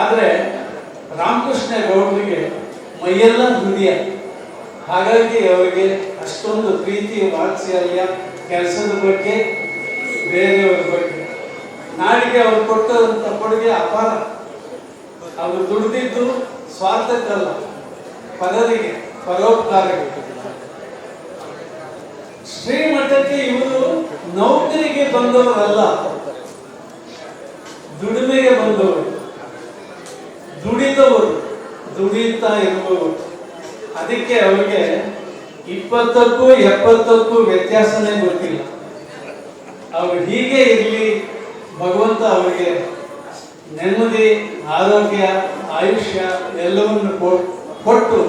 ಆದರೆ ರಾಮಕೃಷ್ಣ ಗೌಡರಿಗೆ ಮೈಯೆಲ್ಲ ಹೃದಯ ಹಾಗಾಗಿ ಅವರಿಗೆ ಅಷ್ಟೊಂದು ಪ್ರೀತಿ, ವಾತ್ಸಲ್ಯ, ಕೆಲಸದ ಬಗ್ಗೆ, ಬೇರೆಯವರ ಬಗ್ಗೆ. ನಾಡಿಗೆ ಅವರು ಕೊಟ್ಟಂಥ ಕೊಡುಗೆ ಅಪಾರ. ಅವರು ದುಡಿದಿದ್ದು ಸ್ವಾರ್ಥಕ್ಕಲ್ಲ ಪದರಿಗೆ ಪರೋಪಕಾರಕ್ಕೆ. ಶ್ರೀಮಠಕ್ಕೆ ಇವರು ನೌಕರಿಗೆ ಬಂದವರಲ್ಲ, ದುಡಿಮೆಗೆ ಬಂದವರು. ದುಡಿದವರು, ದುಡಿತಾ ಇರುವವರು. ಅದಕ್ಕೆ ಅವರಿಗೆ ಇಪ್ಪತ್ತಕ್ಕೂ ಎಪ್ಪತ್ತಕ್ಕೂ ವ್ಯತ್ಯಾಸನೇ ಗೊತ್ತಿಲ್ಲ. ಅವರು ಹೀಗೆ ಇರಲಿ, ಭಗವಂತ ಅವರಿಗೆ ನೆಮ್ಮದಿ, ಆರೋಗ್ಯ, ಆಯುಷ್ಯ ಎಲ್ಲವನ್ನು ಕೊಟ್ಟು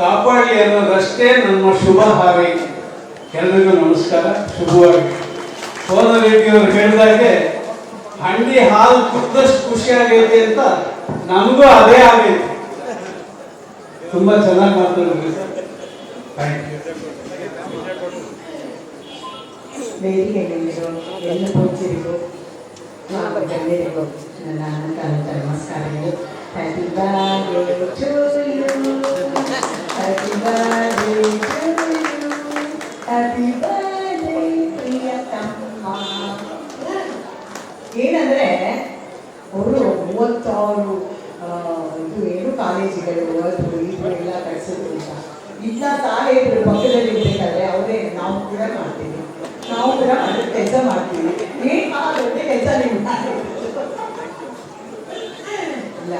ಕಾಪಾಡಲಿ ಅನ್ನೋದಷ್ಟೇ ನಮ್ಮ ಶುಭ ಹಾರೈಕೆ. ಎಲ್ರಿಗೂ ನಮಸ್ಕಾರ ಶುಭವಾಗಿ ಸೋನ ರೆಡ್ಡಿಯವರು ಹೇಳಿದಾಗೆ, ಹಂಡಿ ಹಾಲು ಕುದ್ದಷ್ಟು ಖುಷಿಯಾಗೈತೆ ಅಂತ ನಮಗೂ ಅದೇ ಆಗೈತೆ ತುಂಬಾ ಚೆನ್ನಾಗಿ ಮಾತಾಡಿದ್ರಿ ಥ್ಯಾಂಕ್ ಯು ವೇದಿಕೆಯಲ್ಲಿರೋ ಎಲ್ಲ ಪೂಜ್ಯರಿಗೂ ಹಾಗೂ ಗಣ್ಯರಿಗೂ ನನ್ನ ಅನಂತ ನಮಸ್ಕಾರಗಳು happy birthday to you happy birthday to you happy birthday ಪ್ರಿಯ ತಮ್ಮ ಏನಂದ್ರೆ ಅವರು ಮೂವತ್ತಾರು ಆ, ಇದು ಕಾಲೇಜುಗಳು ಅದು ಇದು ಎಲ್ಲ ಕಳಿಸಿದ್ರು ಅಂತ. ಇಲ್ಲ ಸಾಹೇಬರು ಪಕ್ಕದಲ್ಲಿ ಇರಬೇಕಾದ್ರೆ ಅವರೇ ನಾವು ಕೂಡ ಮಾಡ್ತೀವಿ. ನಾವು ಕೂಡ ಕೆಲಸ ಮಾಡ್ತೀವಿ. ಏನು ದೊಡ್ಡ ಕೆಲಸ ನೀವು? ಇಲ್ಲ,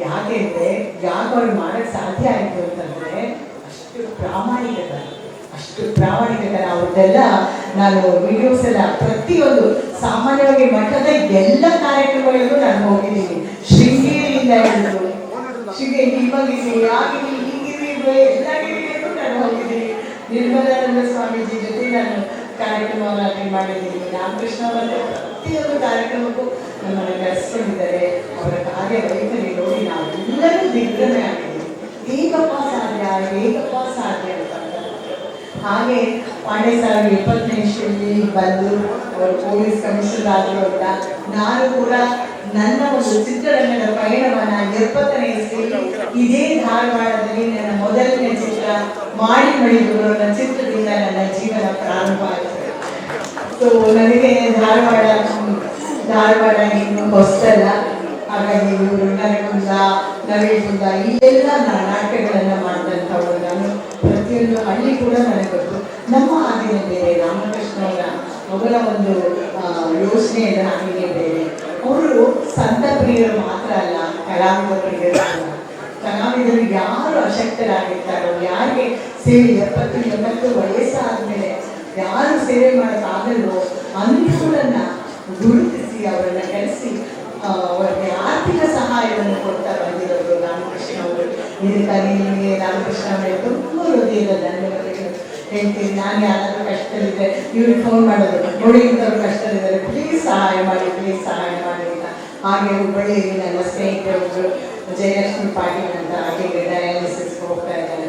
ಯಾಕೆ ಅಂದ್ರೆ, ಯಾಕೆ ಅವ್ರು ಮಾಡಕ್ ಸಾಧ್ಯ ಆಯಿತು ಅಂತಂದ್ರೆ, ಅಷ್ಟು ಪ್ರಾಮಾಣಿಕತೆ ಅಷ್ಟು ಪ್ರಾಮಾಣಿಕತೆ. ಅವ್ರದ್ದೆಲ್ಲ ನಾನು ವಿಡಿಯೋಸ್ ಎಲ್ಲ ಪ್ರತಿಯೊಂದು ಸಾಮಾನ್ಯವಾಗಿ ಮಠದ ಎಲ್ಲ ಕಾರ್ಯಕ್ರಮಗಳಿಗೂ ನಾನು ಹೋಗಿದ್ದೀನಿ. ಶೃಂಗೇರಿಯಿಂದ ಹಿಡಿದು ಇವಾಗಿದ್ದೀನಿ ಆಗಿದ್ದೀನಿ ಹೀಗಿದ್ದೀನಿ ಈ ಗಿರಿಗಳಿಗೂ ನಾನು ಹೋಗಿದ್ದೀನಿ. ನಿರ್ಮಲಾನಂದ ಸ್ವಾಮೀಜಿ ಜೊತೆ ನಾನು ಕಾರ್ಯಕ್ರಮವನ್ನು ಮಾಡಿದ್ದೀನಿ. ರಾಮಕೃಷ್ಣ ಅವರ ಪ್ರತಿಯೊಂದು ಕಾರ್ಯಕ್ರಮಕ್ಕೂ ನಮ್ಮನ್ನು ಕರೆಸ್ಕೊಂಡಿದ್ದಾರೆ ಅವರ ಕಾರ್ಯ ವೈಖರಿ ನೋಡಿ ನಾವೆಲ್ಲರೂ ದಿಗ್ಭ್ರಮೆ ಆಗಿದ್ದೀವಿ. ಹೇಗಪ್ಪ ಸಾಧ್ಯ ಹೇಗಪ್ಪ ಸಾಧ್ಯ ಅಂತ. ಹಾಗೆ ಪಾಂಡೆ ಸಾವಿರದ ಇಪ್ಪತ್ತನೇ ಇಸ್ವಿಯಲ್ಲಿ ಬಂದು ಅವರು ಪೊಲೀಸ್ ಕಮಿಷನರ್ ಅಂತ, ನಾನು ಕೂಡ ನನ್ನ ಒಂದು ಚಿತ್ರರಂಗದ ಪಯಣವನ್ನ ಇಸ್ವಿಯಲ್ಲಿ ಇದೇ ಧಾರವಾಡದಲ್ಲಿ ನನ್ನ ಮೊದಲನೇ ಚಿತ್ರ ಮಾಡಿ ಮಡಿದವರು ನನ್ನ ಚಿತ್ರದಿಂದ ನನ್ನ ಜೀವನ ಪ್ರಾರಂಭ ಆಯಿತು ಸೊ ನನಗೆ ಧಾರವಾಡ ಧಾರವಾಡ ಇನ್ನು ಹೊಸಲ್ಲ ಹಾಗಾಗಿ ಇವರು ನನಗುಂದ ನವಿಗುಂದ ಇಲ್ಲೆಲ್ಲ ನಾನು ನಾಟಕಗಳನ್ನ ಮಾಡಿದಂಥವ್ರು ನಾನು ಪ್ರತಿಯೊಂದು ಹಳ್ಳಿ ಕೂಡ ನನಗೆ ಗೊತ್ತು. ನಮ್ಮ ಹಾದಿನೇ ಬೇರೆ ರಾಮಕೃಷ್ಣ ಅವರ ಒಂದು ಯೋಚನೆ ಹಾದಿನೇ ಬೇರೆ. ಅವರು ಸಂತ ಪ್ರಿಯರು ಮಾತ್ರ ಅಲ್ಲ ಕಲಾವಿದ ಪ್ರಿಯರು ಅಲ್ಲ. ಕಲಾವಿದರು ಯಾರು ಅಶಕ್ತರಾಗಿರ್ತಾರೋ ಯಾರಿಗೆ ಸೇವೆ ಎಪ್ಪತ್ತು ಎಂಬತ್ತು ವಯಸ್ಸಾದ್ಮೇಲೆ ಯಾರು ಸೇವೆ ಮಾಡೋಕ್ಕಾಗಲ್ವೋ ಅಂಥವರನ್ನ ಗುರುತಿಸಿ ಅವರನ್ನ ಕರೆಸಿ ಆ, ಅವರಿಗೆ ಆರ್ಥಿಕ ಸಹಾಯವನ್ನು ಕೊಡ್ತಾ ಬಂದಿರೋದು ರಾಮಕೃಷ್ಣ ಅವರು. ಇದಕ್ಕಾಗಿ ನಿಮಗೆ ರಾಮಕೃಷ್ಣ ಅವರಿಗೆ ತುಂಬ ಹೃದಯದ ಧನ್ಯವಾದಗಳು. ಹೇಳ್ತೀನಿ ನಾನು ಯಾರಾದರೂ ಕಷ್ಟದಲ್ಲಿದ್ದರೆ ಇವ್ರಿಗೆ ಫೋನ್ ಮಾಡೋದು. ನೋಡಿ ಇಂಥವ್ರು ಕಷ್ಟದಲ್ಲಿದ್ದಾರೆ. ಪ್ಲೀಸ್ ಸಹಾಯ ಮಾಡಿ ಪ್ಲೀಸ್ ಸಹಾಯ ಮಾಡಿ. ಹಾಗೆ ಹುಬ್ಬಳ್ಳಿಯಲ್ಲಿ ನನ್ನ ಸ್ನೇಹಿತರು ಜಯಲಕ್ಷ್ಮಿ ಪಾಟೀಲ್ ಅಂತ ಹಾಗೆ ಡಯಾಲಿಸಿಸ್ಗೆ ಹೋಗ್ತಾ ಇದ್ದಾರೆ.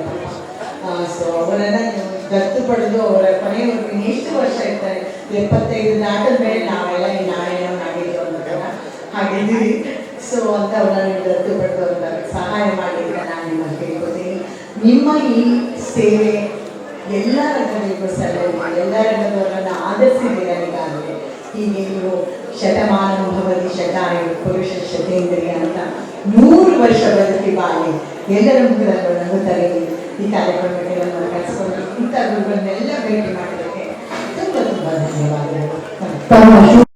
ಸೊ ಅವರನ್ನ ದತ್ತು ಪಡೆದು ಅವರ ಕೊನೆಯವರೆಗೂ ಇನ್ನೆಷ್ಟು ವರ್ಷ ಇರ್ತಾರೆ ಎಪ್ಪತ್ತೈದು ದಾಟದ ಮೇಲೆ ನಾವೆಲ್ಲ ಈ ನಾಳೆನೋ ನಾಡಿದ್ದು ಅನ್ನೋದನ್ನ ಹಾಗಿದ್ದೀವಿ ಸೊ ಅಂತ ಅವರನ್ನು ದತ್ತು ಪಡೆದು ಅಂತ ಸಹಾಯ ಮಾಡಿದ್ರೆ ನಾನು ನಿಮ್ಮನ್ನು ಕೇಳ್ಕೊತೀನಿ ನಿಮ್ಮ ಈ ಸೇವೆ ಎಲ್ಲ ರಂಗಗಳಿಗೂ ಸಲ್ಲಲಿದೆ ಎಲ್ಲ ರಂಗದವರನ್ನು ಆಧರಿಸಿದ್ದೀರ ಈಗಾಗಲೇ ಹೀಗೆ ನೀವು ಶತಮಾನ ಭವತಿ ಶತಾಯು ಪುರುಷ ಶತೇಂದ್ರಿಯ ಅಂತ ನೂರು ವರ್ಷ ಬದುಕಿ ಬಾಳಿ ಎಲ್ಲರ ಮುಖದಲ್ಲೂ ನಗು ತರಲಿ ಈ ಕಾರ್ಯಕ್ರಮಕ್ಕೆ ನಮ್ಮನ್ನು ಕರೆಸ್ಕೊಂಡು ಇಂಥ ಗುರುಗಳನ್ನೆಲ್ಲ ಭೇಟಿ ಮಾಡೋದಕ್ಕೆ ತುಂಬ ತುಂಬ ಧನ್ಯವಾದಗಳು ತಮ್ಮ ಶು-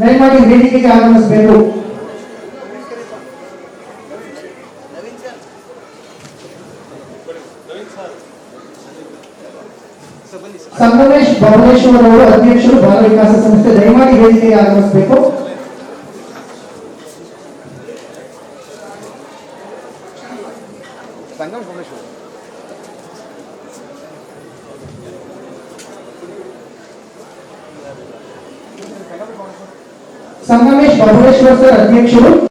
ದಯಮಾಡಿ ವೇದಿಕೆಗೆ ಆಗಮಿಸಬೇಕು ಸಂಗಮೇಶ್ ಬಬಲೇಶ್ವರ್ ಅವರು ಅಧ್ಯಕ್ಷರು ಬಾಲ ವಿಕಾಸ ಸಂಸ್ಥೆ ದಯಮಾಡಿ ವೇದಿಕೆಗೆ ಆಗಮಿಸಬೇಕು. ಸಂಗಮ್ ಸೋಮೇಶ್ವರ ಸಂಗಮೇಶ್ ಬಬಲೇಶ್ವರ್ ಸರ್ ಅಧ್ಯಕ್ಷರು.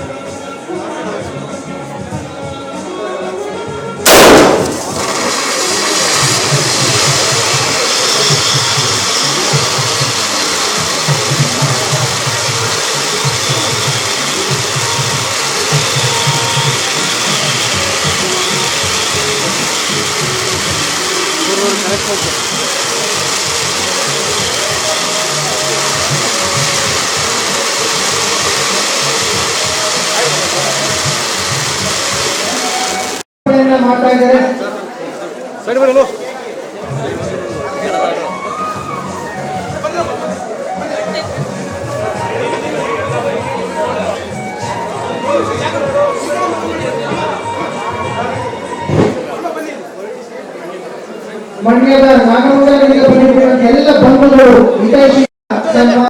ಮಾಡ್ತಾ ಇದ್ದಾರೆ ಸರಿ ಬರಲು ಮಂಡ್ಯದ ನಾಗಮಂಗಲದಿಂದ ಬಂದಿರುವ ಎಲ್ಲ ಬಂಧುಗಳು ಹಿತೈಷಿ